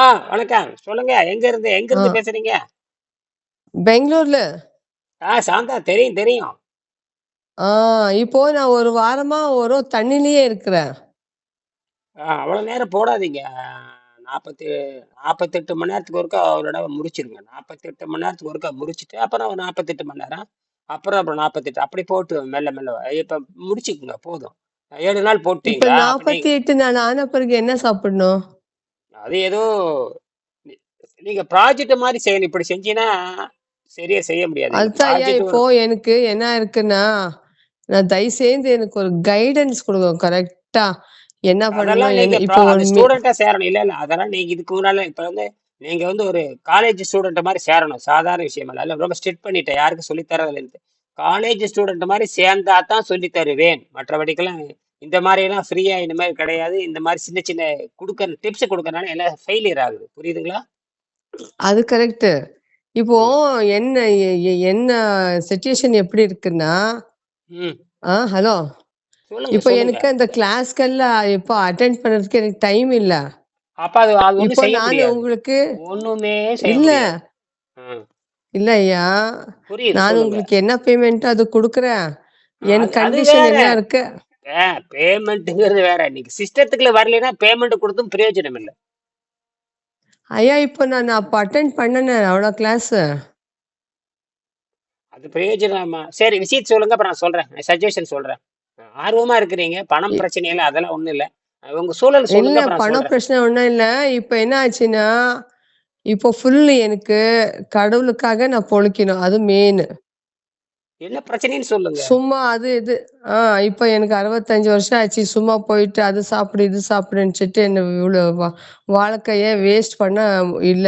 ஆ வணக்கம். சொல்லுங்க. எங்க இருந்து எங்க ஆ. இருந்து பேசுறீங்க? பெங்களூர்ல. ஆ சாந்தா தெரியும், தெரியும். ஆ இப்போ நான் ஒரு வாரமா வெறும் தண்ணிலயே இருக்கிறேன். ஆ அவ்வளோ நேரம் போடாதீங்க. 40 48 மணி நேரத்துக்கு ஒருக்கா ஒரு தடவ முடிச்சிருங்க. 48 மணி நேரத்துக்கு ஒருக்கா முடிச்சுட்டு, அப்புறம் 48 மணி நேரம். அப்புறம் அப்புறம் 48 அப்படி போட்டு மெல்ல மெல்ல இப்ப முடிச்சுக்குங்க போதும். 7 நாள் இப்ப போட்டீங்களா? அப்ப நீ 48 நாள் ஆன பிறகு என்ன சாப்பிடணும்? அது ஏதோ நீங்க ப்ராஜெக்ட் மாரி செய்யணும். இப்படி செஞ்சீன்னா, சரியா செய்ய முடியாது. அதுதான் ஐயா ப்ராஜெக்ட் இப்போ எனக்கு என்ன இருக்குன்னா, நான் தயவு செய்து எனக்கு ஒரு கைடன்ஸ் குடுங்க கரெக்ட்டா. என்ன அதெல்லாம் பண்ணணும்? நீங்க என்ன ப்ரா இப்போ ஒரு மீ ஸ்டூடெண்ட்டா சேரணும். இல்ல, இல்ல. அதெல்லாம் நீங்க இதுக்கு முன்னால இப்ப வந்து நீங்க வந்து ஒரு காலேஜ் ஸ்டூடெண்ட் மாரி சேரணும். சாதாரண விஷயம் இல்ல. இல்ல ரொம்ப ஸ்ட்ரிக்ட் பண்ணிட்டேன். யாருக்கும் சொல்லி தர்றதில்லன்ட்டு. காலேஜ் ஸ்டூடெண்ட் மாரி சேர்ந்தா தான் சொல்லி தருவேன். மற்றபடிக்கெல்லாம் இந்த மாரியெல்லாம் ஃப்ரீயா இனிமேல் கிடையாது. இந்த மாரி சின்ன சின்ன குடுக்குற டிப்ஸ் குடுக்கறனால எல்லாம் ஃபெயிலியர் ஆகுது. புரியுதுங்களா? அது கரெக்ட்டு. இப்போ. என்ன என்ன சிச்சுவேஷன் எப்படி இருக்குன்னா. ஆ ஹலோ. இப்போ. எனக்கு அந்த கிளாஸ்க்கெல்லாம் இப்போ அட்டெண்ட் பண்றதுக்கு எனக்கு டைம் இல்ல. இப்போ நானு. உங்களுக்கு ஒண்ணுமே இல்ல. இல்ல ஐயா. நான். உங்களுக்கு என்ன பேமெண்ட்டோ அது குடுக்குறேன். என் கண்டிஷன். என்ன இருக்கு? ஆ பேமெண்ட்ங்கிறது வேற. நீங்க சிஸ்டத்துக்குள்ள வரலைன்னா பேமெண்ட் குடுத்தும் பிரயோஜனம் இல்ல. ஐயா இப்போ நான் அப்ப அட்டெண்ட் பண்ணனே அவ்வளோ கிளாஸு. அது பிரயோஜனமா சரி விஷயத்த சொல்லுங்க. அப்புறம் நான் சொல்றேன். சஜஷன் சொல்றேன். ஆர்வமா இருக்கிறீங்க. பணம் பிரச்சனை இல்ல. அதெல்லாம் ஒண்ணும் இல்ல. உங்க சூழல் இல்ல சொல்லுங்க. அப்புறம் நான் பண சொல்றேன். பிரச்சனை ஒண்ணும் இல்ல. இப்ப என்ன ஆச்சுன்னா, இப்போ ஃபுல் எனக்கு கடவுளுக்காக நான் பொழைக்கணும். அது மெயினு. என்ன பிரச்சனைன்னு சொல்லுங்க. சும்மா அது இது ஆ இப்ப எனக்கு 65 வருஷம் ஆச்சு. சும்மா போயிட்டு அது சாப்பிடு, இது சாப்பிடுன்னு சொல்லிட்டு என்ன இவ்வளோ வா வாழ்க்கைய வேஸ்ட் பண்ண இல்ல.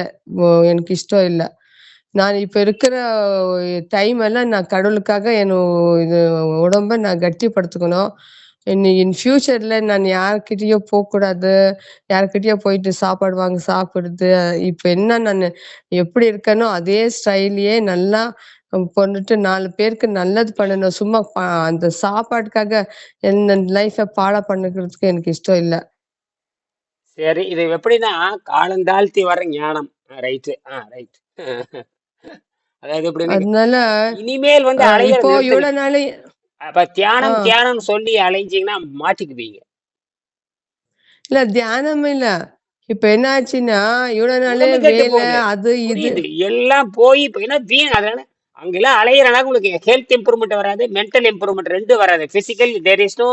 எனக்கு இஷ்டம் இல்ல. நான் இப்ப இருக்கிற டைம் எல்லாம் நான் கடவுளுக்காக என் இது உடம்ப நான் கட்டிப்படுத்திக்கணும். இன் ஃபியூச்சர்ல நான் யார்கிட்டயும் போகக்கூடாது யார்கிட்டயோ போயிட்டு சாப்பாடு வாங்க சாப்பிடுது இப்ப என்ன நான் எப்படி இருக்கேனோ அதே ஸ்டைலையே நல்லா கொண்டுட்டு 4 பேருக்கு நல்லது பண்ணணும். சும்மா அந்த சாப்பாட்டுக்காக என்ன லைஃப்ப பாழா பண்ணிக்கிறதுக்கு எனக்கு இஷ்டம் இல்ல. சரி. இது எப்படின்னா, காலந்தாழ்த்தி வர ஞானம். ரைட்டு. ஆ ரைட். அதாவது எப்படின்னா, அதனால இனிமேல் வந்து இப்போ நிறுத்துங்க. இவ்வளோ நாளு அப்ப. தியானம், தியானம்னு சொல்லி அலைஞ்சீங்கன்னா மாட்டிக்குவீங்க. இல்ல தியானம் இல்ல. இப்ப என்ன ஆச்சுன்னா, இவ்வளோ நாளு வேலை. அது இது. எல்லாம் போய் ஏன்னா வீண் அதனால அங்கெல்லாம் அலையறனால உங்களுக்கு ஹெல்த் இம்ப்ரூவ்மெண்ட் வராது. மென்டல் இம்ப்ரூவ்மெண்ட் ரெண்டும் வராது. Physical there is no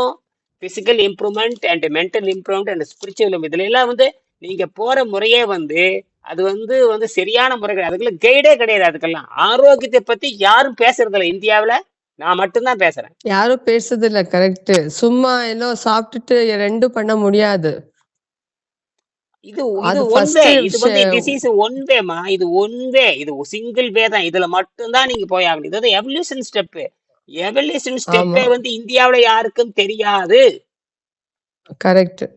physical improvement and mental improvement and spiritual இதுல எல்லாம் வந்து நீங்க போற முறையே வந்து அது வந்து வந்து சரியான முறை கிடையாது. அதுக்குள்ள கைடே கிடையாது அதுக்கெல்லாம். ஆரோக்கியத்தை பத்தி யாரும் பேசுறது இல்லை இந்தியாவில நான் மட்டும்தான் பேசுறேன். யாரும் பேசுறதில்ல கரெக்ட் சும்மா ஏதோ சாப்பிட்டுட்டு ரெண்டும் பண்ண முடியாது. இது இது ஒன் வே. இது வந்து இஸ் ஒன் வேமா. இது ஒன் வே. இது சிங்கிள் வே தான். இதுல மட்டும் தான் நீங்க போய் ஆகணும். இது எவல்யூஷன் ஸ்டெப். எவல்யூஷன் ஆமா. ஸ்டெப்பே வந்து இந்தியாவுல யாருக்கும் தெரியாது. கரெக்ட்டு.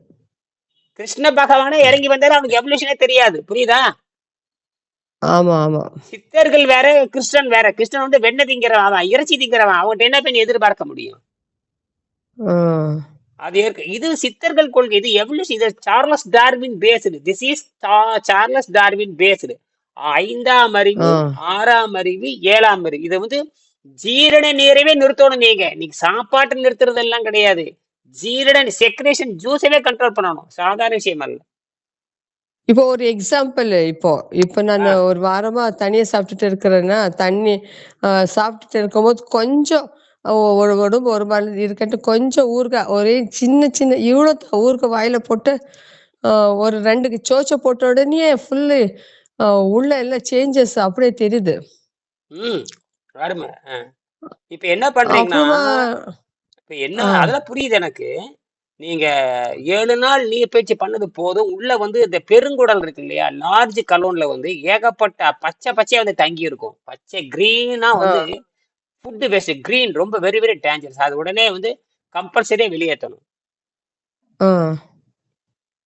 கிருஷ்ண பகவானே இறங்கி வந்தாரு. அவனுக்கு எவல்யூஷனே தெரியாது. புரியுதா? ஆமா, ஆமா. சித்தர்கள் வேற, கிருஷ்ணன் வேற. கிருஷ்ணன் வந்து வெண்ணெய் திங்கிறவன். அவன் இறைச்சி திங்கிறவன். அவன்ட்ட என்ன நீ எதிர்பார்க்க முடியும்? அது ஏற்க இது சித்தர்கள் கொள்கை. இது எவல்யூஷன். இது Charles Darwin based. This is Charles Darwin based. 5ஆம் அறிவு, ஆ. 6ஆம் அறிவு, 7ஆம் அறிவு. இத வந்து ஜீரண நீரவே நிறுத்தணும் நீங்க. நீங்க சாப்பாட்ட நிறுத்துறதெல்லாம் கிடையாது. ஜீரண செக்ரேஷன் ஜூஸவே கண்ட்ரோல் பண்ணணும். சாதாரண விஷயம் அல்ல. இப்போ ஒரு எக்ஸாம்பிள் இப்போ. இப்ப நானு. ஒரு வாரமா தனியா சாப்பிட்டுட்டு இருக்கிறேன்னா, தண்ணி சாப்பிட்டுட்டு இருக்கும்போது கொஞ்சம் ஒரு உடம்பு ஒரு மாதிரி இருக்கட்டு கொஞ்சம் ஊறுகாய் ஒரே சின்ன சின்ன இவ்வளோ ஊறுகாய் வாயில போட்டு ஒரு 2 சோச்ச போட்ட உடனேயே ஃபுல்லு உள்ள எல்லாம் சேஞ்சஸ் அப்படியே தெரியுது. இப்ப என்ன பண்றீங்கன்னா, இப்ப என்ன. அதெல்லாம் புரியுது எனக்கு. நீங்க 7 நாள் நீர்ப்பயிற்சி பண்ணது போதும். உள்ள வந்து இந்த பெருங்குடல் இருக்கு இல்லையா? லார்ஜ் கலோன்ல வந்து ஏகப்பட்ட பச்சை பச்சையா வந்து தங்கி இருக்கும். பச்சை கிரீனா. வந்து ஃபுட் வேஸ்ட் கிரீன் ரொம்ப வெரி வெரி டேஞ்சரஸ். அது உடனே வந்து கம்பல்சரியா வெளியேத்தணும். ஆ.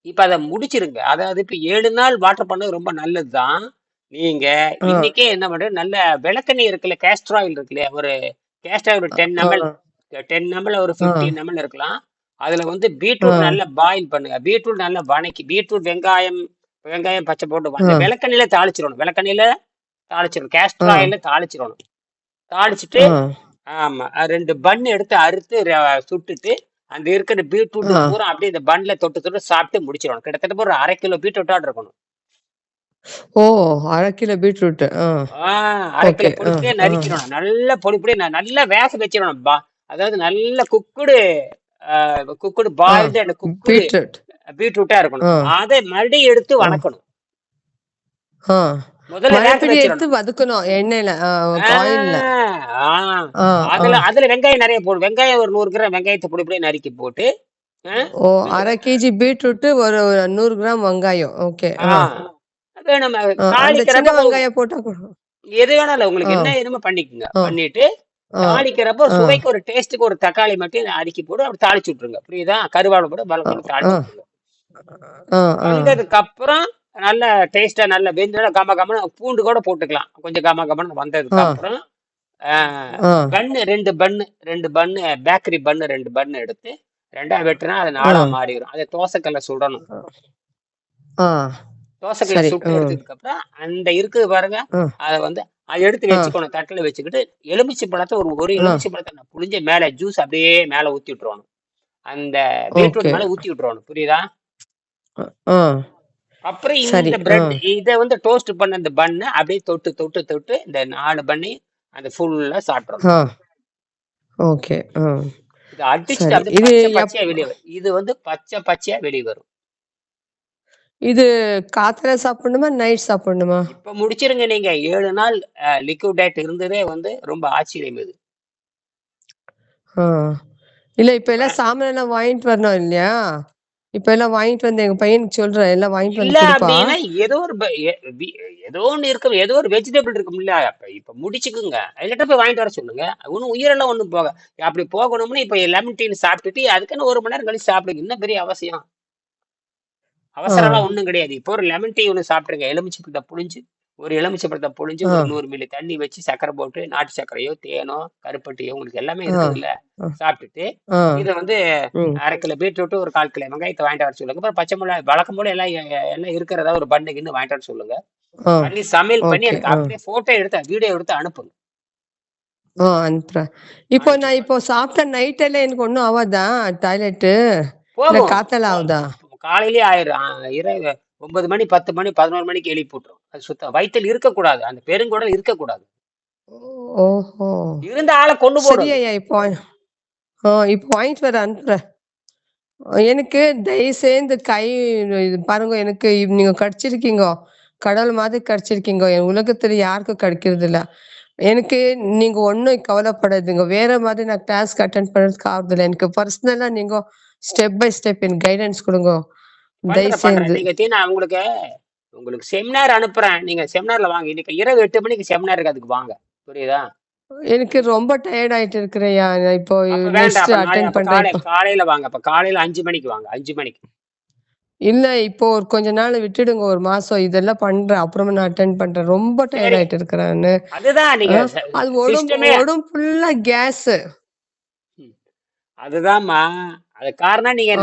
இப்ப அத முடிச்சிருங்க. அதாவது இப்ப 7 நாள் வாட்டர் பண்ணது ரொம்ப நல்லது தான். நீங்க. இன்னைக்கே என்ன பண்றீங்க, நல்ல விளக்கெண்ணெய் இருக்குல்ல, கேஸ்டர் ஆயில் இருக்கு இல்லையா? ஒரு கேஸ்டர் ஆயில் ஒரு 10 ஆ. எம்எல் 10 எம்எல் ஒரு. 15 எம்எல் இருக்கலாம். அதுல வந்து. பீட்ரூட் நல்லா பாயில் பண்ணுங்க. பீட்ரூட் நல்லா வணக்கி பீட்ரூட், வெங்காயம், வெங்காயம் பச்சை போட்டு. விளக்கெண்ணில தாளிச்சிடணும் விளக்கெண்ணில தாளிச்சிடணும் கேஸ்டர். ஆயில தாளிச்சிடணும் தாளிச்சிட்டு. ஆமா ரெண்டு பன் எடுத்து அறுத்து ர- சுட்டுட்டு அந்த இருக்கிற பீட்ரூட் ஆ. பூரா அப்படியே இந்த பன்ல தொட்டு தொட்டு சாப்பிட்டு முடிச்சிடணும். கிட்டத்தட்ட ஒரு அரை கிலோ பீட்ரூட்டா இருக்கணும். ஓ அரை கிலோ பீட்ரூட் ஆ. ஆஹ் அரை கிலோ ஓகே ஆ பொடியா ஆ. நறுக்கிடணும். நல்ல பொடி பொடியா ந- நல்லா வேக வச்சிடணும் பா. அதாவது நல்ல குக்குடு குக்குடு ஆ பாயில்டு அண்ட் குக்குடு பீட்ரூட் பீட்ரூட்டா இருக்கணும். அதை மறுபடியும் எடுத்து ஆ. வணக்கணும். ஆ. முதல்ல எடுத்து வதக்கணும். எண்ணெயில ஆயில்ல அதுல அதுல வெங்காயம் நிறைய போடும் வெங்காயம் ஒரு நூறு கிராம் வெங்காயத்தை பொடி பொடியா நறுக்கி போட்டு ஓ அரை கேஜி பீட்ரூட் ஒரு நூறு கிராம் வெங்காயம். ஓகே சின்ன வெங்காயம் போட்டா எது வேணாலும் உங்களுக்கு என்ன எதுவுமே பண்ணிக்கோங்க. பண்ணிட்டு தாளிக்கிறப்போ சுவைக்கு ஒரு டேஸ்ட்டுக்கு ஒரு தக்காளி மட்டும் அடுக்கி போட்டு அப்படி தாளிச்சு விட்டுருங்க. புரியுதா? கருவாடு போட்டு ஆ. தாளிச்சு விட்டுருங்க. அப்புறம் நல்ல டேஸ்டா நல்ல வெந்து கம கமன்னு பூண்டு கூட போட்டுக்கலாம். கொஞ்சம் கம கமன்னு வந்ததுக்கு அப்புறம் பன்னு ரெண்டு பன்னு ரெண்டு பன்னு பேக்கரி பன்னு ரெண்டு பன்னு எடுத்து ரெண்டா வெட்டுனா அது நாளா மாறிடும் அதை தோசைக்கல்ல சுடணும். தோசைக்கல்ல சுட்டு எடுத்ததுக்கு அப்புறம் அந்த இருக்குது பாருங்க அதை வந்து அதை எடுத்து வச்சுக்கணும். தட்டில் வச்சுக்கிட்டு எலுமிச்சை பழத்தை ஒரு ஒரு எலுமிச்சை பழத்தை நான் புளிஞ்ச மேலே ஜூஸ் அப்படியே மேலே ஊற்றி விட்டுருவானும் அந்த பீட்ரூட் மேலே ஊற்றி விட்டுருவானும் புரியுதா? அப்புறம் சரி இந்த ஆ. பிரெட் இதை வந்து டோஸ்ட் பண்ண இந்த பண்ணை அப்படியே தொட்டு தொட்டு தொட்டு இந்த நாலு பண்ணி அந்த ஃபுல்லாக சாப்பிட்றணும் ஆ. ஓகே ஆ. இதை அடிச்சுட்டு சரி அப்படியே இது பச்சை எப் பச்சையா வெளியே வரும் இது வந்து பச்சை பச்சையா வெளியே வரும். இது காத்தால சாப்பிடணுமா நைட் சாப்பிடணுமா? இப்ப முடிச்சிருங்க நீங்க. ஏழு நாள் லிக்விட் டயட் இருந்ததே வந்து ரொம்ப ஆச்சரியம் இது. ஆ. இல்ல இப்ப இப்ப எல்லாம் சாமான் எல்லாம் வாங்கிட்டு வரணும் இல்லையா? இப்ப எல்லாம் வாங்கிட்டு வந்து எங்க பையனுக்கு சொல்றேன் எல்லாம் வாங்கிட்டு இல்ல வந்து ஏதோ ஒரு ஏதோ ஒண்ணு இருக்கும் ஏதோ ஒரு வெஜிடபிள் இருக்கும்ல அப்ப இப்ப முடிச்சுக்குங்க. அதுகிட்ட போய் வாங்கிட்டு வர சொல்லுங்க. ஒன்னும் உயிரெல்லாம் ஒண்ணும் போக அப்படி போகணும்னு இப்ப லெமன் டீ சாப்பிட்டுட்டு அதுக்குன்னு ஒரு மணி நேரம் கழிச்சு சாப்பிடுங்க. இன்னும் பெரிய அவசியம். அவசரம்லாம் ஒண்ணும் கிடையாது. இப்போ ஒரு லெமன் டீ ஒன்று சாப்பிடுங்க. எலுமிச்சை பழத்தை புழிஞ்சு ஒரு எலுமிச்சை பழத்தை புழிஞ்சு ஒரு நூறு மில்லி தண்ணி வச்சு சக்கரை போட்டு நாட்டு சர்க்கரையோ தேனோ கருப்பட்டியோ உங்களுக்கு எல்லாமே ஆ. சாப்பிட்டுட்டு இதை வந்து அரை கிலோ பீட்ரூட் ஒரு கால் கிலோ வெங்காயத்தை வாங்கிட்டு வர சொல்லுங்க. அப்புறம் பச்சை மிளகாய் வழக்கம் போல எல்லாம் எல்லாம் இருக்கிறதா ஒரு பண்ணுக்குன்னு வாங்கிட்டு வர சொல்லுங்க. பண்ணி சமையல் பண்ணி எனக்கு அப்படியே போட்டோ எடுத்து வீடியோ எடுத்து அனுப்புங்க. ஆ அனுப்புறேன். இப்போ நான் இப்போ சாப்பிட்ட நைட் எல்லாம் எனக்கு ஒன்றும் ஆகாதா டாய்லெட்டு காத்தால ஆகுதா? காலையிலேயே ஆயிரும். இரவு ஒன்பது மணி பத்து மணி பதினோரு மணிக்கு எழுப்பி விட்டுரும் அது சுத்தம் வயிற்றில் இருக்கக்கூடாது. அந்த பெருங்குடல் இருக்கக்கூடாது. ஓஹோ. இருந்த ஆளை கொண்டு ஐயா இப்போ இப்போ வாங்கிட்டு வர அனுப்புறேன் எனக்கு தயவு கை பாருங்க எனக்கு நீங்க கடிச்சிருக்கீங்க. கடவுள் மாதிரி கடிச்சிருக்கீங்க. என் உலகத்துல யாருக்கும் கிடைக்கிறது இல்ல எனக்கு நீங்க ஒன்றும் கவலைப்படாதீங்க. வேற மாதிரி நான் கிளாஸ்க்கு அட்டன் பண்றதுக்கு ஆகுது இல்லை. எனக்கு பர்சனலா நீங்க ஸ்டெப் பை ஸ்டெப் எனக்கு கைடன்ஸ் கொடுங்க. தயவு தீனா உங்களுக்கு உங்களுக்கு செமினார் அனுப்புறேன். நீங்க செமினார்ல வாங்க. இன்னைக்கு இரவு எட்டு மணிக்கு செமினார் இருக்கு. அதுக்கு வாங்க. புரியுதா? எனக்கு ரொம்ப டயர்ட் ஆயிட்டு இருக்கிறேன்யா நான் இப்போ அட்டன் காலையில வாங்க. அப்ப காலையில அஞ்சு மணிக்கு வாங்க. அஞ்சு மணிக்கு. இல்ல இப்போ ஒரு கொஞ்ச நாள் விட்டுடுங்க. ஒரு மாசம் இதெல்லாம் பண்றேன். அப்புறமா நான் அட்டென்ட் பண்றேன். ரொம்ப டயர்ட் ஆயிட்டு இருக்கிறேன்னு அது உடம்பு உடம்பு ஃபுல்லா கேஸ் அதுதான்மா அது காரணம் நீங்க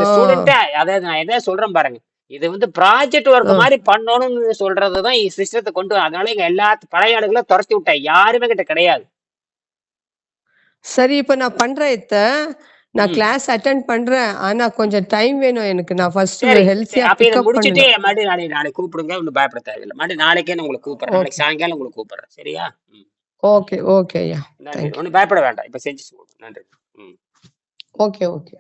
அதாவது நான் எதை சொல்றேன் பாருங்க. இது வந்து ப்ராஜெக்ட் ஒர்க் மாதிரி பண்ணணும்னு சொல்றதுதான் சிஸ்டத்தை கொண்டு. அதனால இங்க எல்லா பழைய ஆளுகளை துரத்தி விட்டேன். யாருமே கிட்ட கிடையாது. சரி இப்ப நான் பண்றேன் இத்த. நான் கிளாஸ் அட்டென்ட் பண்றேன். ஆனா கொஞ்சம் டைம் வேணும் எனக்கு. நான் ஃபர்ஸ்ட் ஹெல்த்தியா பிக்கப் முடிச்சுட்டு மறுபடியும் நாளைக்கு நாளைக்கு கூப்பிடுங்க. ஒன்றும் பயப்பட தேவையில்லை. மறுபடியும் நாளைக்கே நான் உங்களுக்கு கூப்பிடுறேன். நாளைக்கு சாயங்காலம் உங்களுக்கு கூப்பிடுறேன். சரியா? ஓகே ஓகே ஐயா. ஒன்றும் பயப்பட வேண்டாம். இப்ப செஞ்சு நன்றி. Okay okay